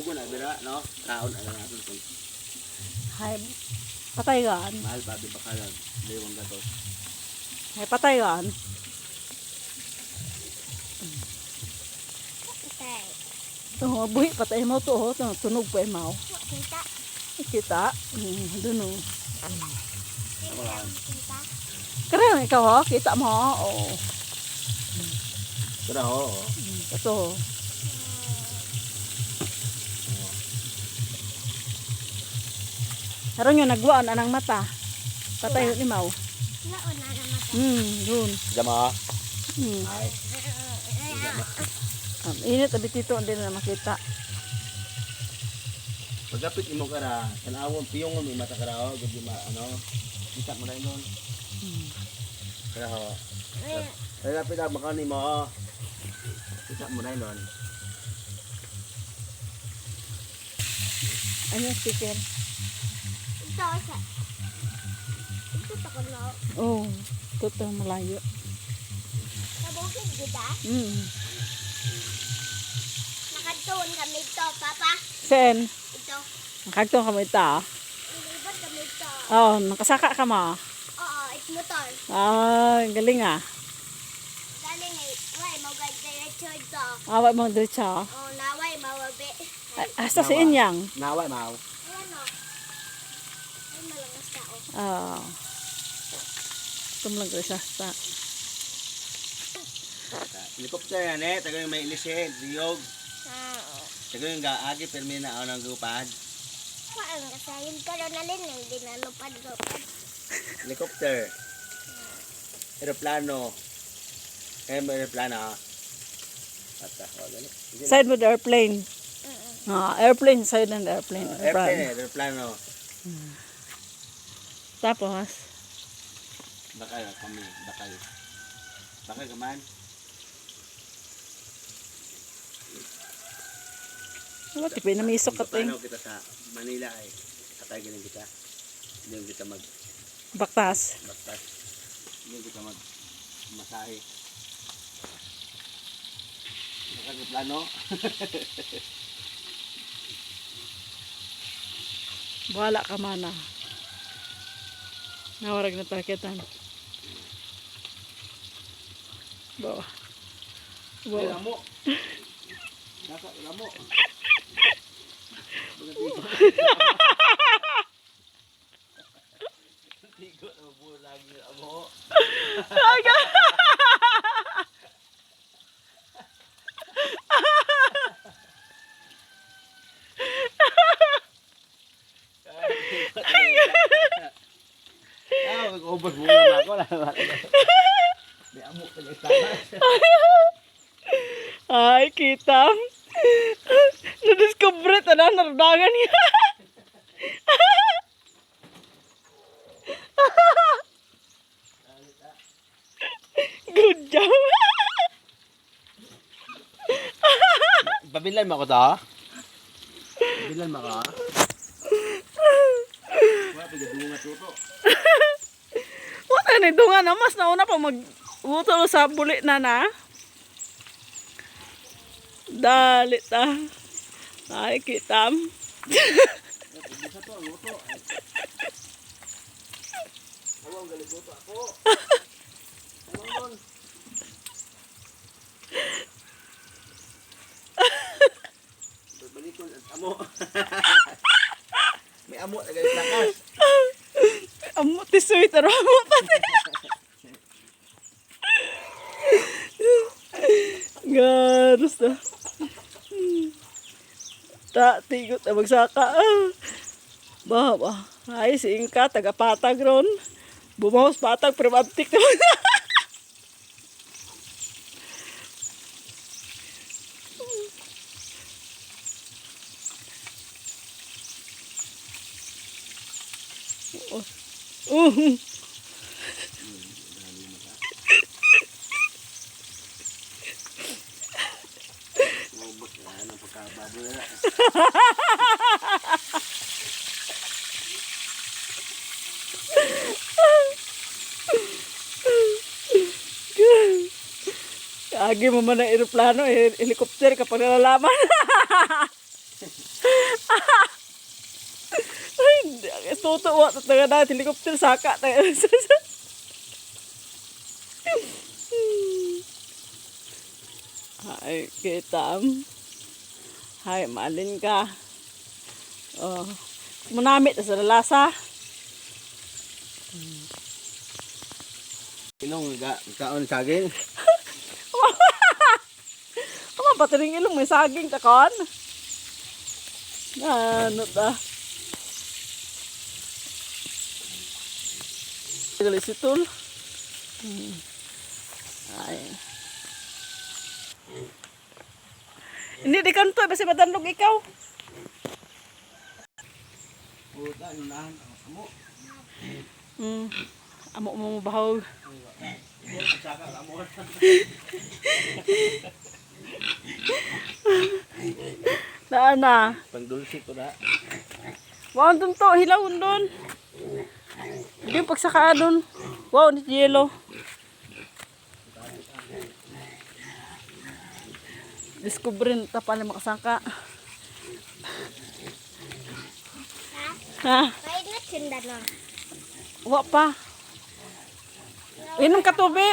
Tugon na bira, no? Kaon ala natin kung Hay, patay gaan. mahal pa di pa kalag. Liwang gatos. Hay, patay gaan. Patay. Oh, buhi patay mo to, oh. Tunog- pa mo. Kita. Kita. Hmm, dun oh. Kita. Kaya ikaw ha, kita mo. Oh. Oo. oo. Ito. Karon yung nagwaan anang mata. Patay yung imaw. Nauna na mata. Hmm, dun. Jama. Hmm. Um, init abit dito hindi na makita. Pagkapit imo kara, tanawon piyong mo mata kara oh, gudi ma ano. Kita mo na inon. Kaya ho. Pagkapit na makani mo. oh. Kita mo na inon. Ano yung speaker? Ito sa. Ito kuno. Oh, ito malayo. Sa bukid kita. Hmm. Nakatuon kami ito, Papa. Sen, Ito. nakagtong kamo ita. Nilibot kami ito. Oh, nakasaka ka mo. Oo, it's motor. Ah, galing ah. Dali nga, way, mawag diretso ito. Awat mo diretso. Oo, naway, mawabi. Ah, Hasta sa inyang. Naway maw. Ah. Ko siya hasta. Helicopter yan eh, taga yung may ilisin, diyog. Oo. Taga yung gaagi, permi na ako ng gupad. Saan ka sa yun ka na rin, hindi na lupad-lupad. Helicopter. Aeroplano. Eh, may aeroplano ah. Side with airplane. Ah, airplane, side ng airplane. Airplane eh, aeroplano. Tapos, Bakal kami, bakal. Bakal ka man. wala tipay na misok ka ting. Paano kita sa Manila ay katay ganun kita. Hindi kita mag Baktas. baktas. Hindi kita mag masahe. Bakal ka plano. Wala ka mana. Nawarag na takitan. Bawa. Ay, Bawa. lamo. Nasa lamo. Mag-over mo na ako. May amo ka na Ay, kitam. Na-discover ito na nardagan niya. Good job. Pabilan mo ako to? Pabilan mo ako? Wala, pigadunga tuto. Na dunga na mas nauna pa mag utol sa buli na na. Dali ta. Ay, kitam. Amo. May amo na galit lakas. Amo ti sweet aro amo pati. Garos na. Ta, tigot na magsaka. Ba, ba. Ay, si Inka, taga patag ron. Bumawas patag, pero naman. Uh. Agi mo man ang aeroplano, eh, helicopter kapag nalalaman. Ay, tutuwa sa taga na helicopter saka tayo. Ay, kitam. Hay, malin ka. Oh. Munamit sa lalasa. Inong ga kaon saging. Ama patiring ilong may saging takon. Ano ta? Gali si. Hmm. Ay. Hindi di kanto basi madanlog ikaw. Puta nunahan amo. Hmm. Amo mo amo. Daan na. Pang dulce ko na. Wow, dun to. Hilawon dun. Hindi yung pagsaka dun. Wow, ni yellow. Discovery ta pa na makasangka. Ha? Kain na sinda na. Wa pa. Inom ka tubig.